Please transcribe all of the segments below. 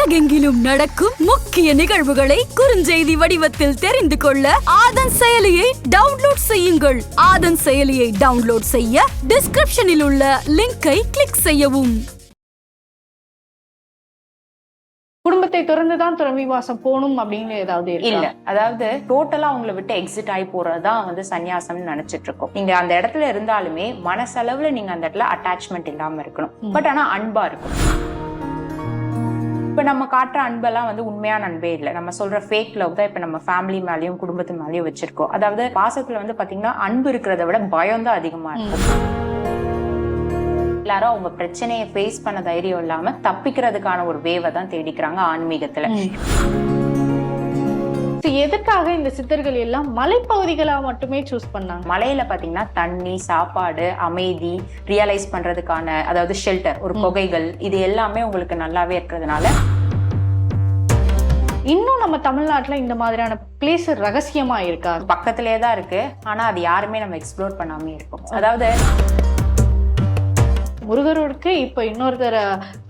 உலகெங்கிலும் நடக்கும் முக்கிய நிகழ்வுகளை குறுஞ்செய்தி வடிவத்தில் தெரிந்து கொள்ள ஆதன் செயலியை டவுன்லோட் செய்யுங்கள். ஆதன் செயலியை டவுன்லோட் செய்ய டிஸ்கிரிப்ஷனில் உள்ள லிங்கை கிளிக் செய்யவும். குடும்பத்தை துறந்து தான் துறவி வாசம் போகணும் அப்படின்னு ஏதாவது இருக்கா? இல்ல. அதாவது டோட்டலா அவங்கள விட்டு எக்ஸிட் ஆகி போறதுதான் வந்து சன்னியாசம்னு நினைச்சிட்டு இருக்கோம் நீங்க அந்த இடத்துல இருந்தாலுமே மனசளவுல நீங்க அந்த இடத்துல அட்டாச்மெண்ட் இல்லாம இருக்கணும். பட் ஆனா அன்பா இருக்கும் இப்போ நம்ம காட்டுற அன்பெல்லாம் வந்து உண்மையான அன்பே இல்லை. நம்ம சொல்ற ஃபேக் லவ் தான் இப்போ நம்ம ஃபேமிலி மேலேயும் குடும்பத்து மேலேயும் வச்சிருக்கோம். அதாவது பாசத்துல வந்து பாத்தீங்கன்னா அன்பு இருக்கிறத விட பயம் தான் அதிகமா இருக்கும் எல்லாரும் அவங்க பிரச்சனையை ஃபேஸ் பண்ண தைரியம் இல்லாம தப்பிக்கிறதுக்கான ஒரு வேவை தான் தேடிக்கிறாங்க ஆன்மீகத்துல. எதுக்காக இந்த சித்தர்கள் எல்லாம் மலைப்பகுதிகளா மட்டுமே சூஸ் பண்ணாங்க? மலையில பாத்தீங்கன்னா தண்ணி சாப்பாடு அமைதி ரியலைஸ் பண்றதுக்கான அதாவது ஷெல்டர் ஒரு குகைகள் இது எல்லாமே உங்களுக்கு நல்லாவே இருக்கிறதுனால. இன்னும் நம்ம தமிழ்நாட்டுல இந்த மாதிரியான பிளேஸ் ரகசியமா இருக்கா? பக்கத்திலே தான் இருக்கு. ஆனா அது யாருமே நம்ம எக்ஸ்ப்ளோர் பண்ணாமே இருக்கோம் அதாவது முருகருக்கு இப்ப இன்னொருத்தர்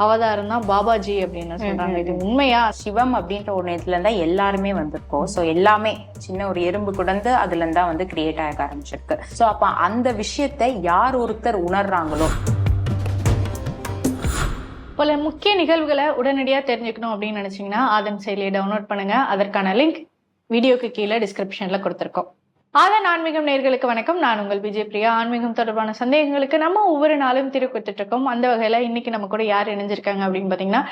அவதாரம் தான் பாபாஜி அப்படின்னு சொல்றாங்க. இது உண்மையா? சிவம் அப்படின்ற ஒரு இதுல இருந்தா எல்லாருமே வந்திருக்கோம். ஸோ எல்லாமே சின்ன ஒரு எறும்பு குடந்து அதுல இருந்தா வந்து கிரியேட் ஆக ஆரம்பிச்சிருக்கு. ஸோ அப்ப அந்த விஷயத்தை யார் ஒருத்தர் உணர்றாங்களோ? பல முக்கிய நிகழ்வுகளை உடனடியா தெரிஞ்சுக்கணும் அப்படின்னு நினைச்சீங்கன்னா ஆதன் செயலியை டவுன்லோட் பண்ணுங்க. அதற்கான லிங்க் வீடியோக்கு கீழே டிஸ்கிரிப்ஷன்ல கொடுத்துருக்கோம். ஆதன் ஆன்மீகம் நேர்களுக்கு வணக்கம். நான் உங்கள் விஜய் பிரியா. ஆன்மீகம் தொடர்பான சந்தேகங்களுக்கு நம்ம ஒவ்வொரு நாளும் தீர்வு இருக்கோம் அந்த வகையில இன்னைக்கு நம்ம கூட யார் இணைஞ்சிருக்காங்க அப்படின்னு பாத்தீங்கன்னா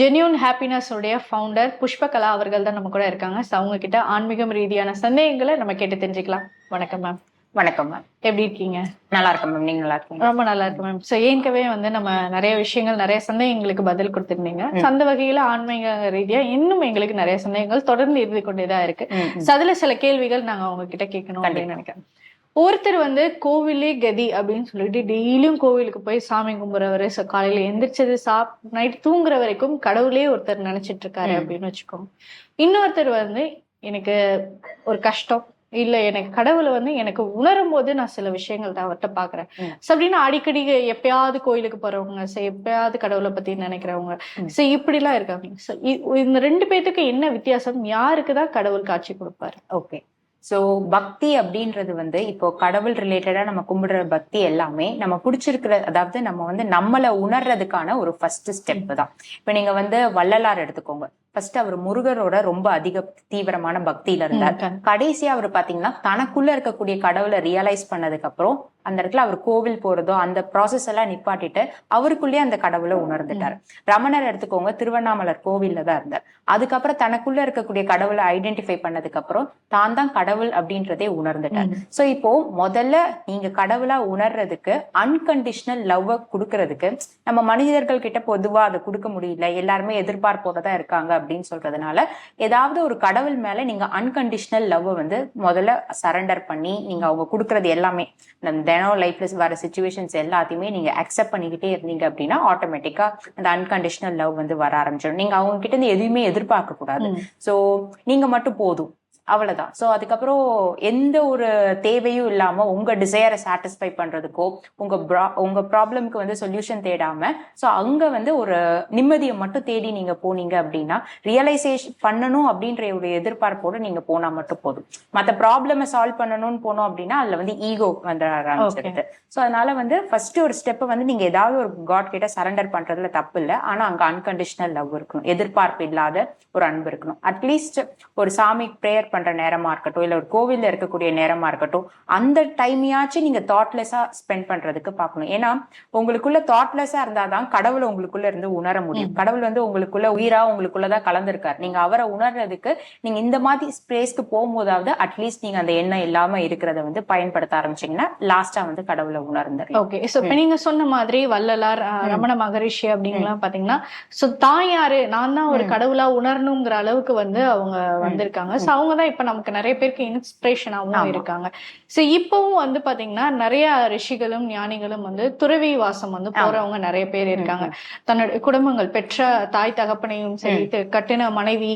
ஜென்யூன் ஹாப்பினஸ் உடைய ஃபவுண்டர் புஷ்பகலா அவர்கள் தான் நம்ம கூட இருக்காங்க. ஸோ அவங்க கிட்ட ஆன்மீகம் ரீதியான சந்தேகங்களை நம்ம கேட்டு தெரிஞ்சுக்கலாம். வணக்கம் மேம் வணக்கம் மேம் எப்படி இருக்கீங்க? நல்லா இருக்கேன் மேம் நீங்க நல்லா இருக்கீங்க ரொம்ப நல்லா இருக்கு மேம் ஸோ ஏற்கனவே வந்து நம்ம நிறைய விஷயங்கள் நிறைய சந்தேகங்களுக்கு பதில் கொடுத்திருந்தீங்க. அந்த வகையில ஆன்மீக ரீதியா இன்னும் எங்களுக்கு நிறைய சந்தேகங்கள் தொடர்ந்து இருந்து கொண்டேதான் இருக்கு. அதுல சில கேள்விகள் நாங்க உங்ககிட்ட கேட்கணும் அப்படின்னு நினைக்கிறேன். ஒருத்தர் வந்து கோவிலே கதி அப்படின்னு சொல்லிட்டு டெய்லியும் கோவிலுக்கு போய் சாமி கும்பிட்றவரு ஸோ காலையில எந்திரிச்சது சாப் நைட் தூங்குற வரைக்கும் கடவுளே ஒருத்தர் நினைச்சிட்டு இருக்காரு. அப்படின்னு வச்சுக்கோங்க. இன்னொருத்தர் வந்து எனக்கு ஒரு கஷ்டம் இல்ல எனக்கு கடவுளை வந்து எனக்கு உணரும் போது நான் சில விஷயங்கள் தான் அவர்கிட்ட பாக்குறேன். So, அப்படின்னு அடிக்கடி எப்பயாவது கோயிலுக்கு போறவங்க சோ எப்பயாவது கடவுளை பத்தி நினைக்கிறவங்க. சோ இப்படி எல்லாம் இருக்காங்க இந்த ரெண்டு பேத்துக்கு என்ன வித்தியாசம்? யாருக்கு தான் கடவுள் காட்சி கொடுப்பாரு? ஓகே. சோ பக்தி அப்படின்றது வந்து இப்போ கடவுள் ரிலேட்டடா நம்ம கும்பிடுற பக்தி எல்லாமே நம்ம பிடிச்சிருக்கிற அதாவது நம்ம வந்து நம்மளை உணர்றதுக்கான ஒரு ஃபர்ஸ்ட் ஸ்டெப் தான். இப்போ நீங்க வந்து வள்ளலார் எடுத்துக்கோங்க. ஃபர்ஸ்ட் அவர் முருகரோட ரொம்ப அதிக தீவிரமான பக்தியில இருந்தார். கடைசியா அவர் பாத்தீங்கன்னா தனக்குள்ள இருக்கக்கூடிய கடவுளை ரியலைஸ் பண்ணதுக்கு அப்புறம் அந்த இடத்துல அவர் கோவில் போறதோ அந்த ப்ராசஸ் எல்லாம் நிப்பாட்டிட்டு அவருக்குள்ளேயே அந்த கடவுளை உணர்ந்துட்டார் ரமணர் எடுத்துக்கோங்க திருவண்ணாமலர் கோவில்ல தான் இருந்தார் அதுக்கப்புறம் தனக்குள்ள இருக்கக்கூடிய கடவுளை ஐடென்டிஃபை பண்ணதுக்கு அப்புறம் தான் தான் கடவுள் அப்படின்றதே உணர்ந்துட்டார். சோ இப்போ முதல்ல நீங்க கடவுளா உணர்றதுக்கு அன்கண்டிஷனல் லவ் கொடுக்கறதுக்கு நம்ம மனிதர்கள் கிட்ட பொதுவா அதை கொடுக்க முடியல எல்லாருமே எதிர்பார்ப்போட தான் இருக்காங்க அப்படின்னு சொல்றதுனால ஏதாவது ஒரு கடவுள் மேல நீங்க அன்கண்டிஷனல் லவ் வந்து முதல்ல சரண்டர் பண்ணி நீங்க அவங்க கொடுக்கறது எல்லாமே இந்த தினம் லைஃப்ல வர சுச்சுவேஷன்ஸ் எல்லாத்தையுமே நீங்க அக்செப்ட் பண்ணிக்கிட்டே இருந்தீங்க அப்படின்னா ஆட்டோமேட்டிக்கா அந்த அன்கண்டிஷனல் லவ் வந்து வர ஆரம்பிச்சிடும். நீங்க அவங்க கிட்ட இருந்து எதுவுமே எதிர்பார்க்க கூடாது. சோ நீங்க மட்டும் போதும். அவ்வளவுதான். சோ அதுக்கப்புறம் எந்த ஒரு தேவையும் இல்லாம உங்க டிசையரை சாட்டிஸ்ஃபை பண்றதுக்கோ உங்க bra- உங்க ப்ராப்ளம்க்கு வந்து சொல்யூஷன் தேடாம சோ அங்க வந்து ஒரு நிம்மதியை மட்டும் தேடி நீங்க போனீங்க அப்படின்னா ரியலைசேஷன் பண்ணணும் அப்படின்ற ஒரு எதிர்பார்ப்போட நீங்க போனா மட்டும் போதும். மத்த ப்ராப்ளமை சால்வ் பண்ணணும்னு போனோம் அப்படின்னா அதுல வந்து ஈகோ வந்து ஆரம்பிச்சிருது. சோ அதனால வந்து ஃபர்ஸ்ட் ஒரு ஸ்டெப் வந்து நீங்க ஏதாவது ஒரு காட் கிட்ட சரண்டர் பண்றதுல தப்பு இல்லை. ஆனா அங்க அன்கண்டிஷனல் லவ் இருக்கணும். எதிர்பார்ப்பு இல்லாத ஒரு அன்பு இருக்கணும். அட்லீஸ்ட் ஒரு சாமி ப்ரேயர் பண்ற நேரமா இருக்கட்டும் இல்ல ஒரு கோவில்ல இருக்கக்கூடிய நேரமா இருக்கட்டும் அந்த டைமையாச்சும் நீங்க தாட்லெஸ்ஸா ஸ்பெண்ட் பண்றதுக்கு பார்க்கணும். ஏன்னா உங்களுக்குள்ள தாட்லெஸ்ஸா இருந்தாதான் கடவுளை உங்களுக்குள்ள இருந்து உணர முடியும். கடவுள் வந்து உங்களுக்குள்ள உயிரா உங்களுக்குள்ளதான் கலந்திருக்காரு. நீங்க அவரை உணர்றதுக்கு நீங்க இந்த மாதிரி ஸ்பேஸ்க்கு போகும்போதாவது அட்லீஸ்ட் நீங்க அந்த எண்ணம் இல்லாம இருக்கிறத வந்து பயன்படுத்த ஆரம்பிச்சீங்கன்னா லாஸ்டா வந்து கடவுளை உணர்ந்துடலாம். ஓகே சோ இப்ப நீங்க சொன்ன மாதிரி வள்ளலார் ரமண மகரிஷி அப்படிங்கலாம் பாத்தீங்கன்னா சோ தான் யாரு நான் தான் ஒரு கடவுளா உணரணுங்கிற அளவுக்கு வந்து அவங்க வந்திருக்காங்க. சோ அவங்க தான் இப்ப நமக்கு நிறைய பேருக்கு இன்ஸ்பிரேஷனாவும் ஆமா. இருக்காங்க. சோ இப்பவும் வந்து பாத்தீங்கன்னா நிறைய ரிஷிகளும் ஞானிகளும் வந்து துறவி வாசம் வந்து போறவங்க நிறைய பேர் இருக்காங்க. தன்னுடைய குடும்பங்கள் பெற்ற தாய் தகப்பனையும் சரி கட்டின மனைவி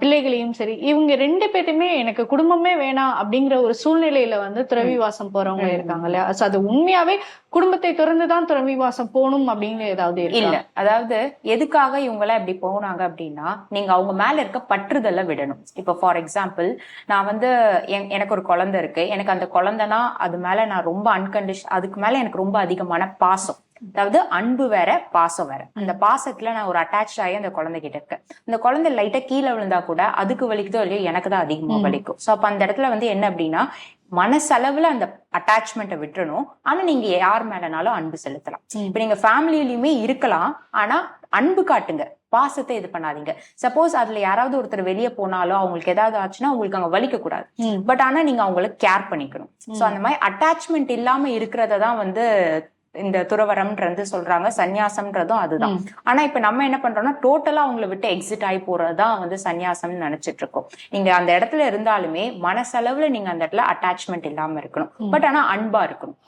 பிள்ளைகளையும் சரி இவங்க ரெண்டு பேருமே எனக்கு குடும்பமே வேணாம் அப்படிங்கிற ஒரு சூழ்நிலையில வந்து துறவி வாசம் போறவங்க இருக்காங்க இல்லையா? அது உண்மையாவே குடும்பத்தை துறந்துதான் துறவி வாசம் போகணும் அப்படின்னு ஏதாவது இல்ல. அதாவது எதுக்காக இவங்க எல்லாம் இப்படி போனாங்க அப்படின்னா நீங்க அவங்க மேல இருக்க பற்றுதலை விடணும். இப்ப ஃபார் எக்ஸாம்பிள் நான் வந்து என்- எனக்கு ஒரு குழந்தை இருக்கு. எனக்கு அந்த குழந்தைனா அது மேல நான் ரொம்ப அன்கண்டிஷன் அதுக்கு மேல எனக்கு ரொம்ப அதிகமான பாசம். அதாவது அன்பு வேற பாசம் வேற. அந்த பாசத்துல நான் ஒரு அட்டாச் ஆகி அந்த குழந்தை கிட்ட இருக்கேன். அந்த குழந்தை லைட்டா கீழே விழுந்தா கூட அதுக்கு வலிக்குதோ இல்லையோ எனக்கு தான் அதிகமா. வலிக்கும். சோ அப்ப அந்த இடத்துல வந்து என்ன அப்படின்னா மனசளவுல அந்த அட்டாச்மெண்ட்டை விட்டுறணும். ஆனா நீங்க யார் மேலனாலும் அன்பு செலுத்தலாம். இப்ப நீங்க ஃபேமிலியிலயுமே இருக்கலாம். ஆனா அன்பு காட்டுங்க. பாசத்தை இது பண்ணாதீங்க. சப்போஸ் அதுல யாராவது ஒருத்தர் வெளியே போனாலும் அவங்களுக்கு ஏதாவது ஆச்சுன்னா உங்களுக்கு அங்க வலிக்க கூடாது. பட் ஆனா நீங்க அவங்கள கேர் பண்ணிக்கணும். சோ அந்த மாதிரி அட்டாச்மெண்ட் இல்லாம இருக்கிறத தான் வந்து இந்த துறவரம்ன்றது சொல்றாங்க சந்நியாசம்ன்றதும் அதுதான். ஆனா இப்ப நம்ம என்ன பண்றோம்னா டோட்டலா அவங்கள விட்டு எக்ஸிட் ஆகி போறதுதான் வந்து சந்நியாசம்னு நினைச்சிட்டு இருக்கோம். நீங்க அந்த இடத்துல இருந்தாலுமே மனசளவுல நீங்க அந்த இடத்துல அட்டாச்மெண்ட் இல்லாம இருக்கணும். பட் ஆனா அன்பா இருக்கணும்.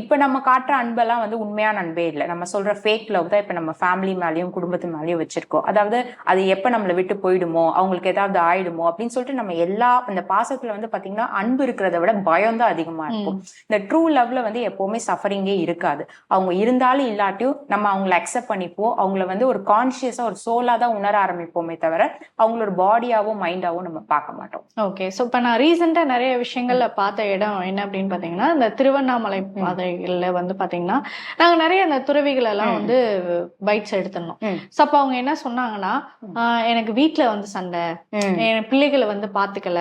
இப்ப நம்ம காட்டுற அன்பெல்லாம் வந்து உண்மையான அன்பே இல்லை. நம்ம சொல்ற ஃபேக் லவ் தான் இப்ப நம்ம ஃபேமிலி மேலயும் குடும்பத்து மேலயும் வச்சிருக்கோம். அதாவது அது எப்ப நம்மளை விட்டு போயிடுமோ அவங்களுக்கு ஏதாவது ஆயிடுமோ அப்படின்னு சொல்லிட்டு நம்ம எல்லா இந்த பாசத்துல வந்து பாத்தீங்கன்னா அன்பு இருக்கிறத விட பயம் தான் அதிகமா இருக்கும். இந்த ட்ரூ லவ்ல வந்து எப்பவுமே சஃபரிங்கே இருக்காது. அவங்க இருந்தாலும் இல்லாட்டியும் நம்ம அவங்கள அக்செப்ட் பண்ணிப்போம். அவங்கள வந்து ஒரு கான்சியஸா ஒரு சோலா தான் உணர ஆரம்பிப்போமே தவிர அவங்கள ஒரு பாடியாவோ மைண்டாவோ நம்ம பார்க்க மாட்டோம். ஓகே ஸோ இப்போ நான் ரீசெண்டாக நிறைய விஷயங்கள்ல பார்த்த இடம் என்ன அப்படின்னு பார்த்தீங்கன்னா இந்த திருவண்ணாமலை பாதைகள்ல வந்து பார்த்தீங்கன்னா நாங்கள் நிறைய அந்த துறவிகள் எல்லாம். வந்து பைட்ஸ் எடுத்திருந்தோம். ஸோ அப்போ அவங்க என்ன சொன்னாங்கன்னா எனக்கு வீட்டில் வந்து சண்டை. என் பிள்ளைகளை வந்து பார்த்துக்கல.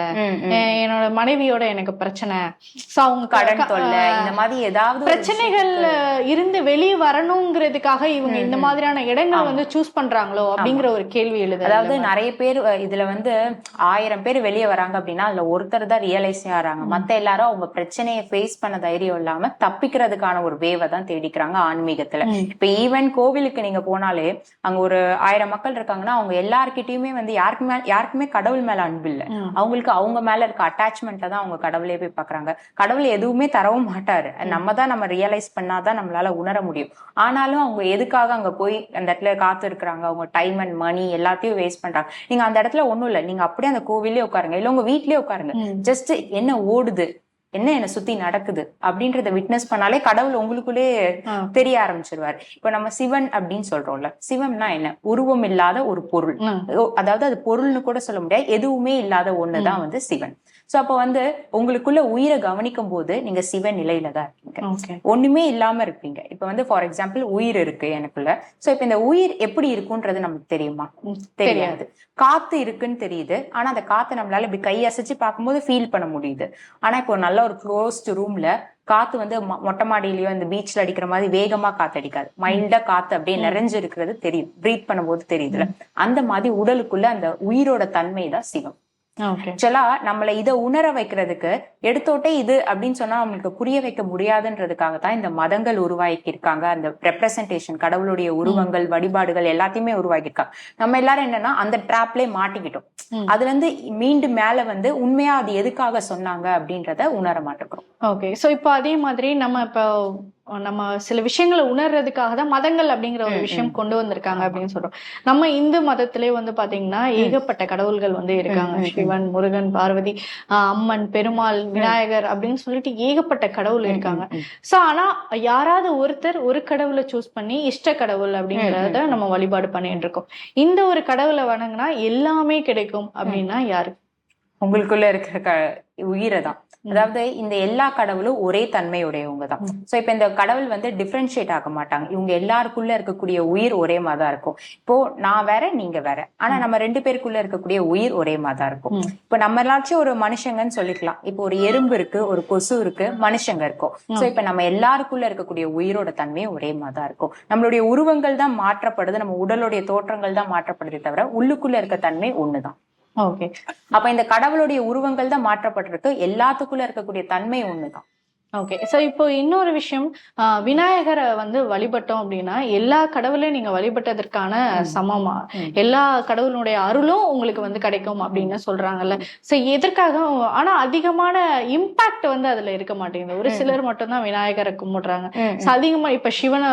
எ- என்னோட மனைவியோட எனக்கு பிரச்சனை. ஸோ அவங்க கடன் தொல்லை இந்த மாதிரி ஏதாவது ஒரு பிரச்சனைகள்ல இருந்து வெளியே வரணுங்கிறதுக்காக இவங்க இந்த. மாதிரியான இடங்களை. வந்து சூஸ் பண்றாங்களோ அப்படிங்கிற ஒரு கேள்வி எழுது. அதாவது நிறைய பேர் இதுல வந்து ஆயிரம் பேர் வெளியே வராங்க அப்படின்னா அதுல ஒருத்தர் தான் ரியலைஸ் ஆறாங்க. மத்த எல்லாரும் அவங்க பிரச்சனையை ஃபேஸ் பண்ண தைரியம் இல்லாம தப்பிக்கிறதுக்கான ஒரு வேவை தான் தேடிக்கிறாங்க ஆன்மீகத்துல. இப்ப ஈவன் கோவிலுக்கு நீங்க போனாலே அங்க ஒரு ஆயிரம் மக்கள் இருக்காங்கன்னா அவங்க எல்லார்கிட்டயுமே வந்து யாருக்குமே யாருக்குமே கடவுள் மேல அன்பு இல்ல. அவங்களுக்கு அவங்க மேல இருக்க அட்டாச்மெண்ட்டை தான் அவங்க கடவுளே போய் பாக்குறாங்க. கடவுள் எதுவுமே தரவும் மாட்டாரு. நம்ம தான் நம்ம ரியலைஸ் பண்ணாதான் நம்மளால உணர முடியும். ஆனாலும் அவங்க எதுக்காக அங்க போய் அந்த இடத்துல காத்து இருக்கிறாங்க? அவங்க டைம் அண்ட் மணி எல்லாத்தையும் வேஸ்ட் பண்றாங்க. நீங்க அந்த இடத்துல ஒண்ணும் இல்ல. நீங்க அப்படியே அந்த கோவிலே உட்காருங்க. இல்ல உங்க வீட்லயே உட்காருங்க. ஜஸ்ட் என்ன ஓடுது? என்ன என்ன சுத்தி நடக்குது? அப்படின்றத விட்னஸ் பண்ணாலே கடவுள் உங்களுக்குள்ளே. தெரிய ஆரம்பிச்சிருவாரு. இப்ப நம்ம சிவன் அப்படின்னு சொல்றோம்ல. சிவம்னா என்ன? உருவம் இல்லாத ஒரு பொருள். அதாவது அது பொருள்னு கூட சொல்ல முடியாது. எதுவுமே இல்லாத ஒண்ணுதான் வந்து சிவன். சோ அப்ப வந்து உங்களுக்குள்ள உயிரை கவனிக்கும் போது நீங்க சிவன் நிலையில தான் இருக்கீங்க. ஒண்ணுமே இல்லாம இருப்பீங்க. இப்ப வந்து ஃபார் எக்ஸாம்பிள் உயிர் இருக்கு எனக்குள்ள. சோ இப்ப இந்த உயிர் எப்படி இருக்குன்றது நமக்கு தெரியுமா? தெரியாது. காத்து இருக்குன்னு தெரியுது. ஆனா அந்த காத்து நம்மளால இப்படி கை அசைச்சு பார்க்கும்போது ஃபீல் பண்ண முடியுது. ஆனா இப்போ நல்ல ஒரு க்ளோஸ்ட் ரூம்ல காத்து வந்து மொட்டை மாடியிலயோ இந்த பீச்ல அடிக்கிற மாதிரி வேகமா காத்து அடிக்காது மைல்டா காத்து அப்படியே நிறைஞ்சு இருக்கிறது தெரியும். ப்ரீத் பண்ணும்போது தெரியுதுல அந்த மாதிரி உடலுக்குள்ள அந்த உயிரோட தன்மை தான் சிவம். ஆக்சுவலா நம்மள இத உணர வைக்கிறதுக்கு எடுத்தோட்டே இது அப்படின்னு சொன்னா அவங்களுக்கு புரிய வைக்க முடியாதுன்றதுக்காக தான் இந்த மதங்கள் உருவாக்கி இருக்காங்க அந்த ரெப்ரசன்டேஷன் கடவுளுடைய உருவங்கள் வழிபாடுகள் எல்லாத்தையுமே உருவாக்கி இருக்காங்க நம்ம எல்லாரும் என்னன்னா அந்த ட்ராப்லயே மாட்டிக்கிட்டோம். அதுல இருந்து மீண்டும் மேல வந்து உண்மையா அது எதுக்காக சொன்னாங்க அப்படின்றத உணர மாட்டேங்கிறோம். ஓகே சோ இப்போ அதே மாதிரி நம்ம இப்போ நம்ம சில விஷயங்களை உணர்றதுக்காக தான் மதங்கள் அப்படிங்கிற ஒரு விஷயம். கொண்டு வந்திருக்காங்க அப்படின்னு சொல்றோம். நம்ம இந்து மதத்திலே வந்து பாத்தீங்கன்னா ஏகப்பட்ட கடவுள்கள் வந்து இருக்காங்க. சிவன் முருகன் பார்வதி அம்மன் பெருமாள் விநாயகர் அப்படின்னு சொல்லிட்டு ஏகப்பட்ட கடவுள் இருக்காங்க. சோ ஆனா யாராவது ஒருத்தர் ஒரு கடவுளை சூஸ் பண்ணி இஷ்ட கடவுள் அப்படிங்கறத. நம்ம வழிபாடு பண்ணிட்டு இருக்கோம். இந்த ஒரு கடவுளை வணங்கினா எல்லாமே கிடைக்கும் அப்படின்னா யாரு? உங்களுக்குள்ள இருக்கிற க உயிரை தான் அதாவது இந்த எல்லா கடவுளும் ஒரே தன்மையுடையவங்க தான். சோ இப்ப இந்த கடவுள் வந்து டிஃபரன்ஷியேட் ஆக மாட்டாங்க. இவங்க எல்லாருக்குள்ள இருக்கக்கூடிய உயிர் ஒரே மாதிரி இருக்கும். இப்போ நான் வேற நீங்க வேற. ஆனா நம்ம ரெண்டு பேருக்குள்ள இருக்கக்கூடிய உயிர் ஒரே மாதிரி இருக்கும். இப்ப நம்ம எல்லாச்சும் ஒரு மனுஷங்கன்னு சொல்லிக்கலாம். இப்போ ஒரு எறும்பு இருக்கு ஒரு கொசு இருக்கு மனுஷங்க இருக்கும். சோ இப்ப நம்ம எல்லாருக்குள்ள இருக்கக்கூடிய உயிரோட தன்மையும் ஒரே மாதிரி இருக்கும். நம்மளுடைய உருவங்கள் தான் மாற்றப்படுது நம்ம உடலுடைய தோற்றங்கள் தான் மாற்றப்படுதே தவிர உள்ளுக்குள்ள இருக்க தன்மை ஒண்ணுதான். ஓகே அப்ப இந்த கடவுளுடைய உருவங்கள் தான் மாற்றப்பட்டிருக்கு. எல்லாத்துக்குள்ள இருக்கக்கூடிய தன்மை ஒண்ணுதான். ஓகே சோ இப்போ இன்னொரு விஷயம் விநாயகரை வந்து வழிபட்டோம் அப்படின்னா எல்லா கடவுளையும் நீங்க வழிபட்டதற்கான சமமா. எல்லா கடவுளுடைய அருளும் உங்களுக்கு வந்து கிடைக்கும் அப்படின்னு சொல்றாங்கல்ல. சோ எதற்காக? ஆனா அதிகமான இம்பாக்ட் வந்து அதுல இருக்க மாட்டேங்குது. ஒரு. சிலர் மட்டும்தான் விநாயகரை கும்பிடுறாங்க. அதிகமா இப்ப சிவன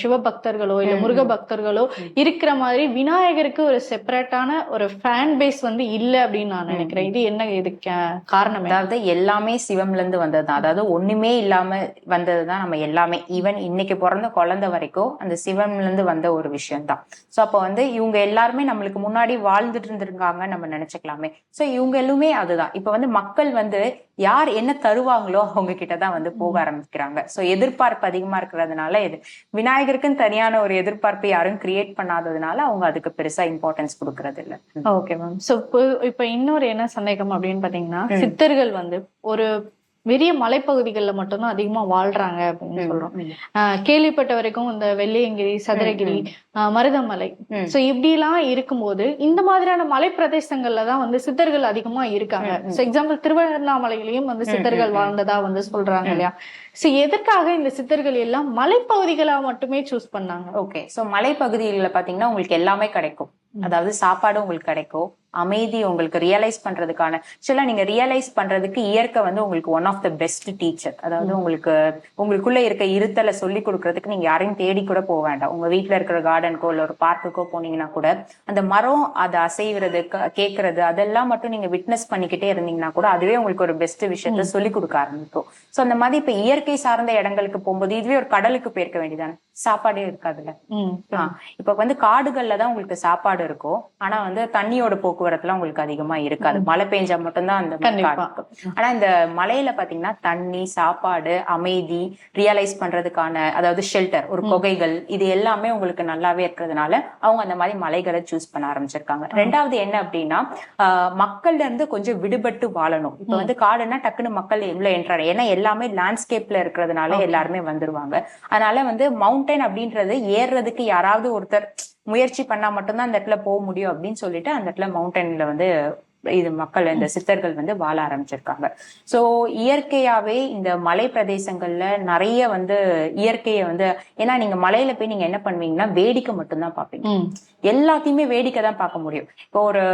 சிவ பக்தர்களோ இல்ல முருக. பக்தர்களோ. இருக்கிற மாதிரி விநாயகருக்கு ஒரு செப்பரேட்டான ஒரு ஃபேன் பேஸ் வந்து இல்ல அப்படின்னு நான் நினைக்கிறேன். இது என்ன இதுக்கு காரணம்? அதாவது எல்லாமே சிவம்ல இருந்து வந்ததுதான். அதாவது ஒண்ணுமே எதுவுமே இல்லாம வந்ததுதான் நம்ம எல்லாமே. ஈவன் இன்னைக்கு பிறந்த குழந்தை வரைக்கும் அந்த சிவன்ல இருந்து வந்த ஒரு விஷயம் தான் சோ அப்ப வந்து இவங்க எல்லாருமே நம்மளுக்கு முன்னாடி வாழ்ந்துட்டு இருந்திருக்காங்க நம்ம நினைச்சுக்கலாமே. சோ இவங்க எல்லாமே அதுதான். இப்ப வந்து மக்கள் வந்து யார் என்ன தருவாங்களோ அவங்க கிட்டதான் வந்து போக ஆரம்பிக்கிறாங்க. சோ எதிர்பார்ப்பு அதிகமா இருக்கிறதுனால இது விநாயகருக்குன்னு தனியான ஒரு எதிர்பார்ப்பை யாரும் கிரியேட் பண்ணாததுனால அவங்க அதுக்கு பெருசா இம்பார்ட்டன்ஸ் கொடுக்கறது இல்ல ஓகே மேம் ஸோ இப்போ இன்னொரு என்ன சந்தேகம் அப்படின்னு பாத்தீங்கன்னா சித்தர்கள் வந்து ஒரு பெரிய மலைப்பகுதிகளில் மட்டும்தான் அதிகமா வாழ்றாங்க அப்படின்னு சொல்றோம். கேள்விப்பட்ட வரைக்கும் இந்த வெள்ளையங்கிரி சதுரகிரி மருதமலை. சோ இப்படி எல்லாம் இருக்கும்போது இந்த மாதிரியான மலை பிரதேசங்கள்ல தான் வந்து சித்தர்கள் அதிகமா இருக்காங்க. சோ எக்ஸாம்பிள் திருவண்ணாமலையிலயும் வந்து சித்தர்கள். வாழ்ந்ததா வந்து சொல்றாங்க இல்லையா? சோ எதற்காக இந்த சித்தர்கள் எல்லாம் மலைப்பகுதிகளா மட்டுமே சூஸ் பண்ணாங்க? ஓகே சோ மலைப்பகுதிகளில் பாத்தீங்கன்னா உங்களுக்கு எல்லாமே கிடைக்கும். அதாவது சாப்பாடு உங்களுக்கு கிடைக்கும். அமைதி உங்களுக்கு ரியலைஸ் பண்றதுக்கான ஆக்சுவலா நீங்க ரியலைஸ் பண்றதுக்கு இயற்கை வந்து உங்களுக்கு one of the best teacher அதாவது உங்களுக்கு உங்களுக்குள்ள இருக்க இருத்தலை சொல்லி கொடுக்கறதுக்கு நீங்க யாரையும் தேடி கூட போக வேண்டாம். உங்க வீட்ல இருக்கிற கார்டனுக்கோ இல்ல ஒரு பார்க்குக்கோ போனீங்கன்னா கூட அந்த மரம் அதை அசைகிறது கேட்கறது அதெல்லாம் மட்டும் நீங்க விட்னஸ் பண்ணிக்கிட்டே இருந்தீங்கன்னா கூட அதுவே உங்களுக்கு ஒரு பெஸ்ட் விஷயத்த சொல்லி கொடுக்க ஆரம்பிக்கும். சோ அந்த மாதிரி இப்ப இயற்கை சார்ந்த இடங்களுக்கு போகும்போது இதுவே ஒரு கடலுக்கு போயிருக்க வேண்டியதானே சாப்பாடே இருக்காதுல்ல. இப்ப வந்து காடுகள்ல தான் உங்களுக்கு சாப்பாடு இருக்கும் ஆனா வந்து தண்ணியோட போக்குவரத்துலாம் உங்களுக்கு அதிகமா இருக்காது. மழை பெஞ்சா மட்டும்தான் அந்த. ஆனா இந்த மலையில பாத்தீங்கன்னா தண்ணி சாப்பாடு அமைதி ரியலைஸ் பண்றதுக்கான அதாவது ஷெல்டர் ஒரு குகைகள் இது எல்லாமே உங்களுக்கு நல்லாவே இருக்கிறதுனால அவங்க அந்த மாதிரி மலைகளை சூஸ் பண்ண ஆரம்பிச்சிருக்காங்க. ரெண்டாவது என்ன அப்படின்னா ஆஹ், மக்கள்ல இருந்து கொஞ்சம் விடுபட்டு வாழணும். இப்ப வந்து காடுன்னா டக்குன்னு மக்கள் உள்ள என்ட்ராடு ஏன்னா எல்லாமே லேண்ட்ஸ்கேப்ல இருக்கிறதுனால எல்லாருமே வந்துருவாங்க. அதனால வந்து மவுண்டைன் அப்படின்றது ஏறுறதுக்கு யாராவது ஒருத்தர் முயற்சி பண்ணா மட்டும்தான் அந்த இடத்துல போக முடியும் அப்படின்னு சொல்லிட்டு அந்த இடத்துல மவுண்டன்ல வந்து இது மக்கள் இந்த சித்தர்கள் வந்து வாழ ஆரம்பிச்சிருக்காங்க. சோ இயற்கையாவே இந்த மலை பிரதேசங்கள்ல நிறைய வந்து இயற்கையை வந்து ஏன்னா நீங்க மலையில போய் நீங்க என்ன பண்ணுவீங்கன்னா வேடிக்கை மட்டும்தான் பாப்பீங்க. எல்லாத்தையுமே வேடிக்கை தான் பார்க்க முடியும். இப்போ ஒரு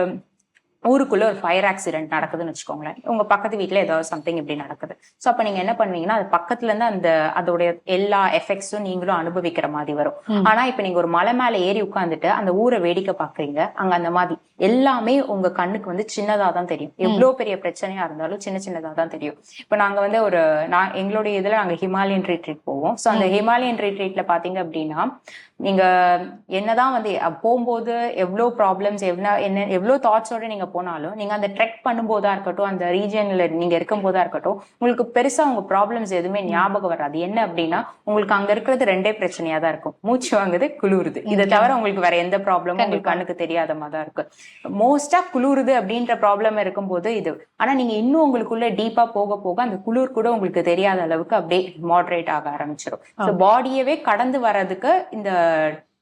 ஊருக்குள்ள ஒரு ஃபயர் ஆக்சிடென்ட் நடக்குதுன்னு வச்சுக்கோங்களேன். உங்க பக்கத்து வீட்ல ஏதாவது சம்திங் இப்படி நடக்குது. சோ அப்ப நீங்க என்ன பண்ணுவீங்கன்னா அது பக்கத்துல இருந்து அந்த அதோடைய எல்லா எஃபெக்ட்ஸும் நீங்களும் அனுபவிக்கிற மாதிரி வரும். ஆனா இப்ப நீங்க ஒரு மலை மேல ஏறி உட்கார்ந்துட்டு அந்த ஊரை வேடிக்கை பாக்குறீங்க அங்க அந்த மாதிரி எல்லாமே உங்க கண்ணுக்கு வந்து சின்னதா தான் தெரியும். எவ்வளவு பெரிய பிரச்சனையா இருந்தாலும் சின்ன சின்னதா தான் தெரியும். இப்ப நாங்க வந்து ஒரு நான் எங்களுடைய இதுல நாங்க ஹிமாலயன் ரிட்ரீட் போவோம். சோ அந்த ஹிமாலயன் ரிட்ரீட்ல பாத்தீங்க அப்படின்னா நீங்க என்னதான் வந்து போகும்போது எவ்வளவு ப்ராப்ளம்ஸ் என்ன என்ன எவ்வளவு தாட்ஸோட நீங்க போனாலும் நீங்க அந்த ட்ரெக் பண்ணும்போதா இருக்கட்டும் அந்த ரீஜன்ல நீங்க இருக்கும் போதா இருக்கட்டும் உங்களுக்கு பெருசா உங்க ப்ராப்ளம்ஸ் எதுவுமே ஞாபகம் வராது. என்ன அப்படின்னா உங்களுக்கு அங்க இருக்கிறது ரெண்டே பிரச்சனையா தான் இருக்கும். மூச்சு வாங்குது குளிருது. இதை தவிர உங்களுக்கு வேற எந்த ப்ராப்ளமும் உங்களுக்கு கண்ணுக்கு தெரியாத மாதிரி தான் இருக்கு மோஸ்டா குளிருது அப்படின்ற ப்ராப்ளம் இருக்கும்போது இது. ஆனா நீங்க இன்னும் உங்களுக்குள்ள டீப்பா போக போக அந்த குளிர் கூட உங்களுக்கு தெரியாத அளவுக்கு அப்படியே மாடரேட் ஆக ஆரம்பிச்சிடும் ஸோ பாடியவே கடந்து வர்றதுக்கு இந்த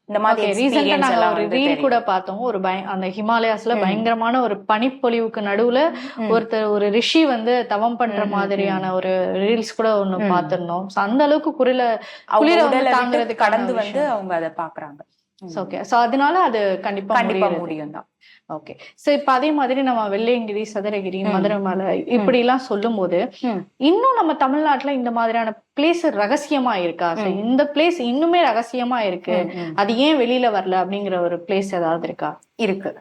இந்த மாதிரி experience நாங்க ஒரு ரீல். கூட பார்த்தோம். ஒரு பய அந்த ஹிமாலயாஸ்ல பயங்கரமான ஒரு பனிப்பொழிவுக்கு நடுவுல ஒருத்தர் ஒரு ரிஷி வந்து தவம் பண்ற மாதிரியான ஒரு ரீல்ஸ் கூட ஒண்ணு பார்த்திருந்தோம். அந்த அளவுக்கு குளிர குளிர தாங்குறதுக்கான கடந்து வந்து. அவங்க அதை பாக்குறாங்க ஓகே சோ அதனால அது கண்டிப்பா கண்டிப்பா முடியும் தான் ஓகே சோ இப்ப அதே மாதிரி நம்ம வெள்ளையங்கிரி சதுரகிரி ம். மதுரைமலை இப்படி எல்லாம் சொல்லும் போது. இன்னும் நம்ம தமிழ்நாட்டுல இந்த மாதிரியான பிளேஸ் ரகசியமா இருக்கா? So, இந்த பிளேஸ் இன்னுமே ரகசியமா இருக்கு. அது ஏன் வெளியில வரல அப்படிங்கிற ஒரு பிளேஸ் ஏதாவது இருக்கா? இருக்கு.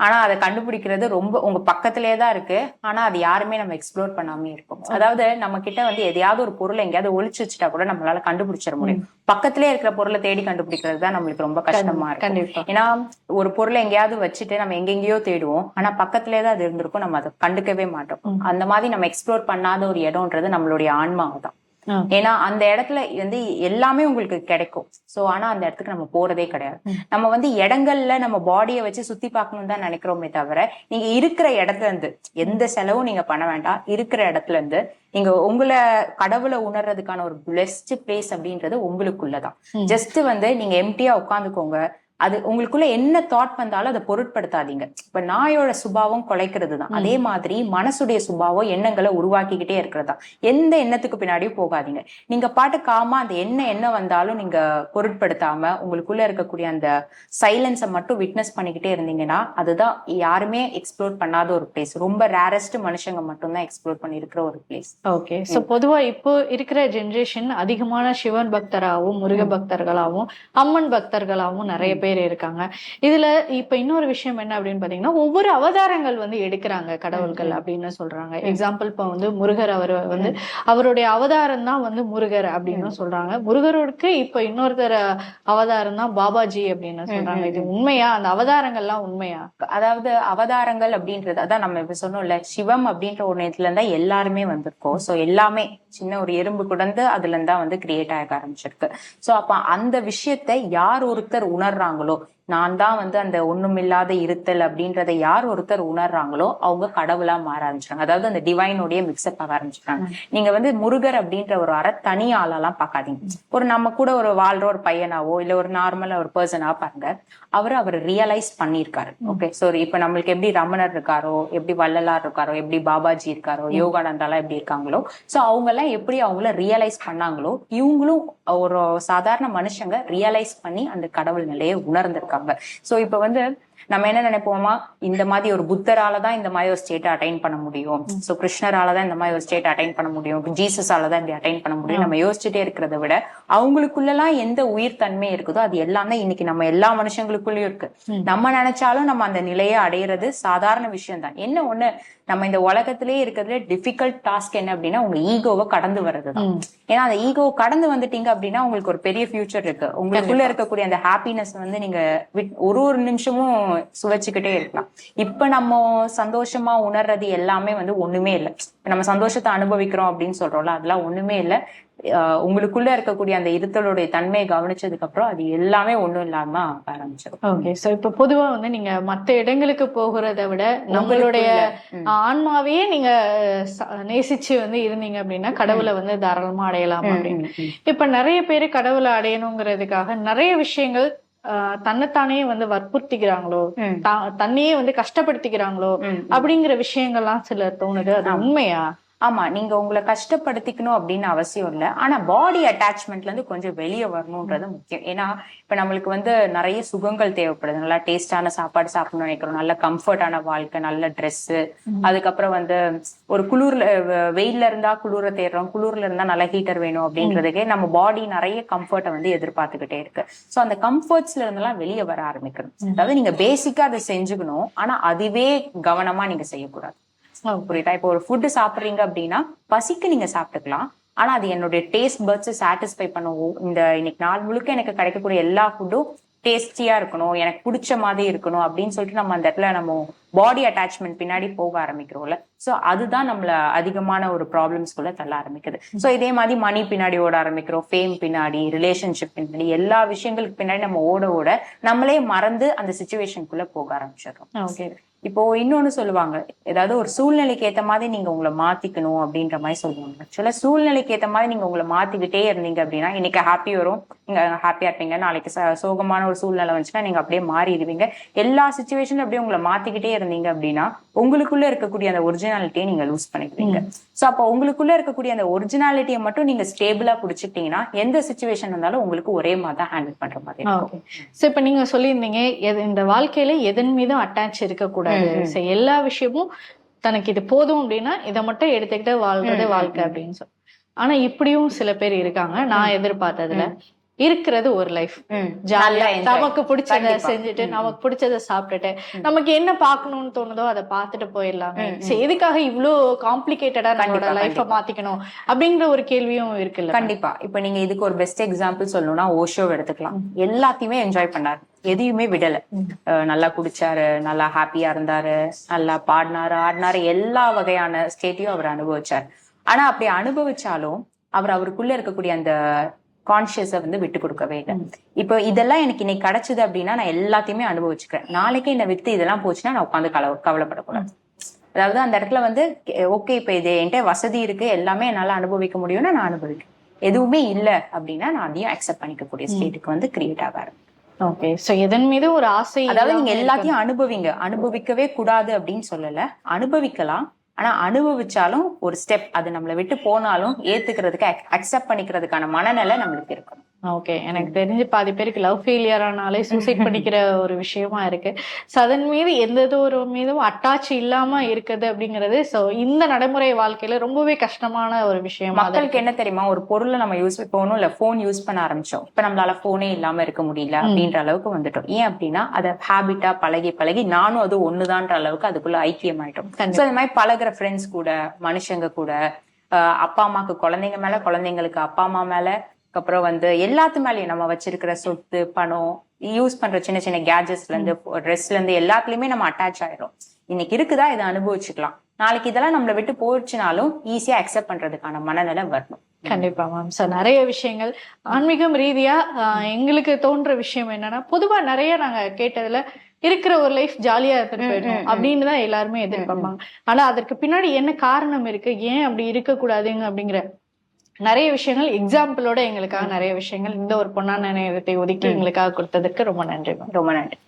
ஆனா அதை கண்டுபிடிக்கிறது ரொம்ப உங்க பக்கத்திலேயே தான் இருக்கு. ஆனா அது யாருமே நம்ம எக்ஸ்ப்ளோர் பண்ணாமே இருக்கோம் அதாவது நம்ம கிட்ட வந்து எதையாவது ஒரு பொருளை எங்கேயாவது ஒளிச்சு வச்சுட்டா கூட நம்மளால கண்டுபிடிச்சிட முடியும். பக்கத்திலே இருக்கிற பொருளை தேடி கண்டுபிடிக்கிறது தான் நம்மளுக்கு ரொம்ப கஷ்டமா இருக்கும். ஏன்னா ஒரு பொருளை எங்கேயாவது வச்சுட்டு நம்ம எங்கெங்கேயோ தேடுவோம். ஆனா பக்கத்திலே தான் அது இருந்திருக்கும். நம்ம அதை கண்டுக்கவே மாட்டோம். அந்த மாதிரி நம்ம எக்ஸ்ப்ளோர் பண்ணாத ஒரு இடம்ன்றது நம்மளுடைய ஆன்மாவை தான். ஏன்னா அந்த இடத்துல வந்து எல்லாமே உங்களுக்கு கிடைக்கும். சோ ஆனா அந்த இடத்துக்கு நம்ம போறதே கிடையாது. நம்ம வந்து இடங்கள்ல நம்ம பாடியை வச்சு சுத்தி பார்க்கணும் தான் நினைக்கிறோமே தவிர நீங்க இருக்கிற இடத்துல இருந்து எந்த செலவும் நீங்க பண்ண வேண்டாம். இருக்கிற இடத்துல இருந்து நீங்க உங்களை கடவுளை உணர்றதுக்கான ஒரு பெஸ்ட் பிளேஸ் அப்படின்றது உங்களுக்குள்ளதான். ஜஸ்ட் வந்து நீங்க எம்டியா உட்காந்துக்கோங்க. அது உங்களுக்குள்ள என்ன தாட் வந்தாலும் அதை பொருட்படுத்தாதீங்க. இப்ப நாயோட சுபாவம் குலைக்கிறது தான் அதே மாதிரி மனசுடைய சுபாவம் எண்ணங்களை உருவாக்கிக்கிட்டே இருக்கிறது எந்த எண்ணத்துக்கு பின்னாடியும் போகாதீங்க. நீங்க பாட்டு காமா அந்த என்ன என்ன வந்தாலும் நீங்க பொருட்படுத்தாம உங்களுக்குள்ள இருக்கக்கூடிய அந்த சைலன்ஸை மட்டும் விட்னஸ் பண்ணிக்கிட்டே இருந்தீங்கன்னா அதுதான் யாருமே எக்ஸ்ப்ளோர் பண்ணாத ஒரு பிளேஸ் ரொம்ப ரேரஸ்ட் மனுஷங்க மட்டும்தான் எக்ஸ்ப்ளோர் பண்ணி இருக்கிற ஒரு பிளேஸ் ஓகே சோ பொதுவா இப்போ இருக்கிற ஜெனரேஷன் அதிகமான சிவன் பக்தராகவும் முருக பக்தர்களாகவும் அம்மன் பக்தர்களாகவும் நிறைய பேர் பேர் இருக்காங்க. இதுல இப்ப இன்னொரு விஷயம் என்ன அப்படின்னு பாத்தீங்கன்னா ஒவ்வொரு அவதாரங்கள் வந்து எடுக்கிறாங்க கடவுள்கள் அப்படின்னு சொல்றாங்க. எக்ஸாம்பிள் இப்ப வந்து முருகர் அவர் வந்து அவருடைய அவதாரம் தான் வந்து முருகர் அப்படின்னு சொல்றாங்க. முருகருக்கு இப்ப இன்னொருத்தர் அவதாரம் தான் பாபாஜி அப்படின்னு சொல்றாங்க. இது உண்மையா? அந்த அவதாரங்கள்லாம் உண்மையா? அதாவது அவதாரங்கள் அப்படின்றது அதான் நம்ம இப்ப சொன்னோம்ல சிவம் அப்படின்ற ஒரு இதுல இருந்தா எல்லாருமே வந்திருக்கோம். சோ எல்லாமே சின்ன ஒரு எறும்பு குடந்து அதுல இருந்தா வந்து கிரியேட் ஆக ஆரம்பிச்சிருக்கு. சோ அப்ப அந்த விஷயத்தை யார் ஒருத்தர் உணர்றாங்களோ நான் தான் வந்து அந்த ஒண்ணுமில்லாத இருத்தல் அப்படின்றத யார் ஒருத்தர் உணர்றாங்களோ அவங்க கடவுளா மாற ஆரம்பிச்சிட்டாங்க அதாவது அந்த டிவைனோடைய மிக்சப் ஆக ஆரம்பிச்சிட்டாங்க நீங்க வந்து முருகர் அப்படின்ற ஒரு அற தனி ஆளாலாம் பார்க்காதீங்க. ஒரு நம்ம கூட ஒரு வாழ்ற ஒரு பையனாவோ இல்ல ஒரு நார்மலா ஒரு பர்சனாவோ பாருங்க. அவர் அவர் ரியலைஸ் பண்ணியிருக்காரு. ஓகே சோ இப்ப நம்மளுக்கு எப்படி ரமணர் இருக்காரோ எப்படி வள்ளலார் இருக்காரோ எப்படி பாபாஜி இருக்காரோ யோகானந்தாலாம் எப்படி இருக்காங்களோ சோ அவங்க எல்லாம் எப்படி அவங்கள ரியலைஸ் பண்ணாங்களோ இவங்களும் ஒரு சாதாரண மனுஷங்க ரியலைஸ் பண்ணி அந்த கடவுள் நிலையை உணர்ந்திருக்காங்க. சோ இப்ப வந்து நம்ம என்ன நினைப்போமா இந்த மாதிரி ஒரு புத்தரால தான் இந்த மாதிரி ஒரு ஸ்டேட் அட்டைன் பண்ண முடியும். சோ கிருஷ்ணரால தான் இந்த மாதிரி ஒரு ஸ்டேட் அட்டைன் பண்ண முடியும். ஜீசஸால தான் இப்படி அட்டைன் பண்ண முடியும். நம்ம யோசிச்சுட்டே இருக்கிறத விட அவங்களுக்குள்ளலாம் எந்த உயிர் தன்மை இருக்குதோ அது எல்லாமே இன்னைக்கு நம்ம எல்லா மனுஷங்களுக்குள்ளயும் இருக்கு. நம்ம நினைச்சாலும் நம்ம அந்த நிலையை அடையிறது சாதாரண விஷயம் தான் என்ன ஒண்ணு நம்ம இந்த உலகத்திலேயே இருக்கிறதுல டிஃபிகல்ட் டாஸ்க் என்ன அப்படின்னா உங்க ஈகோவை கடந்து வர்றதுதான். ஏன்னா அந்த ஈகோ கடந்து வந்துட்டீங்க அப்படின்னா உங்களுக்கு ஒரு பெரிய ஃபியூச்சர் இருக்கு. உங்களுக்குள்ள இருக்கக்கூடிய அந்த ஹாப்பினஸ் வந்து நீங்க ஒரு ஒரு நிமிஷமும் சுவைச்சுக்கிட்டே இருக்கலாம். இப்ப நம்ம சந்தோஷமா உணர்றது எல்லாமே வந்து ஒண்ணுமே இல்லை. நம்ம சந்தோஷத்தை அனுபவிக்கிறோம் அப்படின்னு சொல்றோம்ல அதெல்லாம் ஒண்ணுமே இல்லை. உங்களுக்குள்ள இருக்கக்கூடிய அந்த இருத்தலுடைய தன்மையை கவனிச்சதுக்கு அப்புறம் அது எல்லாமே ஒண்ணும் இல்லாம ஆரம்பிச்சிடும். ஓகே சோ இப்ப பொதுவா வந்து நீங்க மத்த இடங்களுக்கு போகிறத விட நம்மளுடைய ம். ஆன்மாவையே நீங்க நேசிச்சு வந்து இருந்தீங்க அப்படின்னா கடவுளை வந்து தாராளமா அடையலாம் அப்படின்னு. இப்ப நிறைய பேர் கடவுளை அடையணுங்கிறதுக்காக நிறைய விஷயங்கள் ஆஹ், தன்னைத்தானே வந்து வற்புறுத்திக்கிறாங்களோ தன்னையே வந்து கஷ்டப்படுத்திக்கிறாங்களோ. அப்படிங்கிற விஷயங்கள்லாம் சிலர் தோணுது. அது உண்மையா? ஆமா நீங்க உங்களை கஷ்டப்படுத்திக்கணும் அப்படின்னு அவசியம் இல்லை. ஆனா பாடி அட்டாச்மெண்ட்ல இருந்து கொஞ்சம் வெளியே வரணும்ன்றது முக்கியம். ஏன்னா இப்ப நம்மளுக்கு வந்து நிறைய சுகங்கள் தேவைப்படுது. நல்லா டேஸ்டான சாப்பாடு சாப்பிடணும்னு நினைக்கிறோம். நல்ல கம்ஃபர்டான வாழ்க்கை நல்ல Dress அதுக்கப்புறம் வந்து ஒரு குளிர்ல வெயில்ல இருந்தா குளிர தேடுறோம். குளிர்ல இருந்தா நல்ல ஹீட்டர் வேணும் அப்படின்றதுக்கே நம்ம பாடி நிறைய கம்ஃபர்ட்டை வந்து எதிர்பார்த்துக்கிட்டே இருக்கு. சோ அந்த கம்ஃபர்ட்ஸ்ல இருந்தெல்லாம் வெளியே வர ஆரம்பிக்கணும். அதாவது நீங்க பேசிக்கா அதை செஞ்சுக்கணும். ஆனா அதுவே கவனமா நீங்க செய்யக்கூடாது. புரியுதா? இப்போ ஒரு ஃபுட்டு சாப்பிட்றீங்க அப்படின்னா பசிக்கு நீங்க சாப்பிட்டுக்கலாம். ஆனா அது என்னுடைய டேஸ்ட் பர்ட்ஸ் சாட்டிஸ்ஃபை பண்ணுவோம் இந்த இன்னைக்கு நாள் முழுக்க எனக்கு கிடைக்கக்கூடிய எல்லா ஃபுட்டும் டேஸ்டியா இருக்கணும். எனக்கு பிடிச்ச மாதிரி இருக்கணும் அப்படின்னு சொல்லிட்டு நம்ம அந்த இடத்துல நம்ம பாடி அட்டாச்மெண்ட் பின்னாடி போக ஆரம்பிக்கிறோம்ல. சோ அதுதான் நம்மள அதிகமான ஒரு ப்ராப்ளம்ஸ்குள்ள தள்ள ஆரம்பிக்குது. சோ இதே மாதிரி மணி பின்னாடி ஓட ஆரம்பிக்கிறோம். ஃபேம் பின்னாடி ரிலேஷன்ஷிப் பின்னாடி எல்லா விஷயங்களுக்கு பின்னாடி நம்ம ஓட ஓட நம்மளே மறந்து அந்த சுச்சுவேஷனுக்குள்ள போக ஆரம்பிச்சிடுறோம். ஓகே இப்போ இன்னொன்னு சொல்லுவாங்க. ஏதாவது ஒரு சூழ்நிலைக்கு ஏத்த மாதிரி நீங்க உங்களை மாத்திக்கணும் அப்படின்ற மாதிரி சொல்லுவாங்க. ஆக்சுவலா சூழ்நிலைக்கு ஏத்த மாதிரி நீங்க உங்களை மாத்திக்கிட்டே இருந்தீங்க அப்படின்னா இன்னைக்கு ஹாப்பி வரும். நீங்க ஹாப்பியா இருப்பீங்க. நாளைக்கு சோகமான ஒரு சூழ்நிலை வந்துச்சுன்னா நீங்க அப்படியே மாறிடுவீங்க. எல்லா சுச்சுவேஷன்ல அப்படியே உங்களை மாத்திக்கிட்டே இருந்தீங்க அப்படின்னா உங்களுக்குள்ள இருக்கக்கூடிய அந்த ஒரிஜினாலிட்டியை நீங்க லூஸ் பண்ணிக்குவீங்க. சோ அப்போ உங்களுக்குள்ள இருக்கக்கூடிய அந்த ஒரிஜினாலிட்டியை மட்டும் நீங்க ஸ்டேபிளா புடிச்சிட்டீங்கன்னா எந்த சுச்சுவேஷன் இருந்தாலும் உங்களுக்கு ஒரே மாதிரி தான் ஹேண்டில் பண்ற மாதிரி இருக்கும். சோ இப்ப நீங்க சொல்லியிருந்தீங்க இந்த வாழ்க்கையில எதன் மீதும் அட்டாச் இருக்கக்கூடாது. So, எல்லா விஷயமும் தனக்கு இது போதும் அப்படின்னா இதை மட்டும் எடுத்துக்கிட்டு வாழ்றது வாழ்க்கை அப்படின்னு சொல்லி ஆனா இப்படியும் சில பேர் இருக்காங்க. நான் எதிர்பார்த்ததுல. இருக்கிறது ஒரு லைஃப். ஜாலியா. நமக்கு பிடிச்சத. செஞ்சுட்டு நமக்கு பிடிச்சத சாப்பிட்டுட்டு நமக்கு என்ன பார்க்கணும்னு தோணுதோ அதை பார்த்துட்டு போயிடலாமே. எதுக்காக இவ்ளோ காம்ப்ளிகேட்டடா நம்மளோட லைஃப மாத்திக்கணும் அப்படிங்கிற ஒரு கேள்வியும் இருக்குல்ல கண்டிப்பா. இப்ப நீங்க இதுக்கு ஒரு பெஸ்ட் எக்ஸாம்பிள் சொல்லணும்னா ஓஷோ எடுத்துக்கலாம். எல்லாத்தையுமே என்ஜாய் பண்ணாரு. எதையுமே விடல. நல்லா குடிச்சாரு நல்லா ஹாப்பியா இருந்தாரு நல்லா பாடினாரு ஆடினாரு எல்லா வகையான ஸ்டேட்டையும் அவர் அனுபவிச்சார். ஆனா அப்படி அனுபவிச்சாலும் அவர் அவருக்குள்ள இருக்கக்கூடிய அந்த கான்சியஸை வந்து விட்டு கொடுக்கவே இல்லை இப்போ இதெல்லாம் எனக்கு இன்னைக்கு கிடைச்சது அப்படின்னா நான் எல்லாத்தையுமே அனுபவிச்சுக்கிறேன். நாளைக்கே என்னை வித்து இதெல்லாம் போச்சுன்னா நான் உட்காந்து கவலை கவலைப்படக்கூடாது. அதாவது அந்த இடத்துல வந்து ஓகே இப்ப இது என்கிட்ட வசதி இருக்கு எல்லாமே என்னால அனுபவிக்க முடியும்னா நான் அனுபவிக்கிறேன். எதுவுமே இல்ல அப்படின்னா நான் அதையும் அக்செப்ட் பண்ணிக்கக்கூடிய ஸ்டேட்டுக்கு வந்து கிரியேட் ஆக ஆரம்பிக்கும். ஓகே. சோ எதன் மீது ஒரு ஆசை அதாவது நீங்க எல்லாத்தையும் அனுபவிங்க. அனுபவிக்கவே கூடாது அப்படின்னு சொல்லல. அனுபவிக்கலாம். ஆனா அனுபவிச்சாலும் ஒரு ஸ்டெப் அது நம்மளை விட்டு போனாலும் ஏத்துக்கிறதுக்கு அக்செப்ட் பண்ணிக்கிறதுக்கான மனநிலை நம்மளுக்கு இருக்கணும். ஓகே எனக்கு தெரிஞ்சு பாதி பேருக்கு லவ் ஃபெயிலியர் ஆனாலே சூசைட் பண்ணிக்கிற ஒரு விஷயமா இருக்கு. ஸோ அதன் மீது எந்த ஒரு மீதும் அட்டாச் இல்லாம இருக்குது அப்படிங்கிறது ஸோ இந்த நடைமுறை வாழ்க்கையில ரொம்பவே கஷ்டமான ஒரு விஷயமா மக்களுக்கு என்ன தெரியுமா? ஒரு பொருளை நம்ம யூஸ் இப்போ ஒன்றும் இல்லை ஃபோன் யூஸ் பண்ண ஆரம்பிச்சோம். இப்போ நம்மளால ஃபோனே இல்லாம இருக்க முடியல அப்படின்ற அளவுக்கு வந்துட்டோம். ஏன் அப்படின்னா அதை ஹேபிட்டா பழகி பழகி நானும் அது ஒண்ணுதான்ற அளவுக்கு அதுக்குள்ள ஐக்கியம் ஆயிட்டோம். ஸோ மாதிரி பழகுற ஃப்ரெண்ட்ஸ் கூட மனுஷங்க கூட ஆஹ் அப்பா அம்மாக்கு குழந்தைங்க மேல குழந்தைங்களுக்கு அப்பா அம்மா மேல அப்புறம் வந்து எல்லாத்து மேலயும் நம்ம வச்சிருக்கிற சொத்து பணம் யூஸ் பண்ற சின்ன சின்ன கேஜெட்ஸ்ல இருந்து ட்ரெஸ்ல இருந்து எல்லாத்துலயுமே நம்ம அட்டாச் ஆயிரும். இன்னைக்கு இருக்குதா? இதை அனுபவிச்சுக்கலாம். நாளைக்கு இதெல்லாம் நம்மளை விட்டு போயிடுச்சுனாலும் ஈஸியா அக்செப்ட் பண்றதுக்கான மனநிலை வரணும். கண்டிப்பா மேம் ஸோ நிறைய விஷயங்கள். ஆன்மீகம் ரீதியா எங்களுக்கு தோன்ற விஷயம் என்னன்னா பொதுவா நிறைய நாங்க கேட்டதுல இருக்கிற ஒரு லைஃப் ஜாலியா எடுத்துட்டு போயிடணும் அப்படின்னு தான் எல்லாருமே எதிர்பார்ப்பாங்க. ஆனா அதற்கு பின்னாடி என்ன காரணம் இருக்கு? ஏன் அப்படி இருக்கக்கூடாதுங்க அப்படிங்கிற நிறைய விஷயங்கள் எக்ஸாம்பிளோட எங்களுக்காக நிறைய விஷயங்கள் இந்த ஒரு பொன்னான நேரத்தை ஒதுக்கி எங்களுக்காக கொடுத்ததற்கு ரொம்ப நன்றி ரொம்ப நன்றி.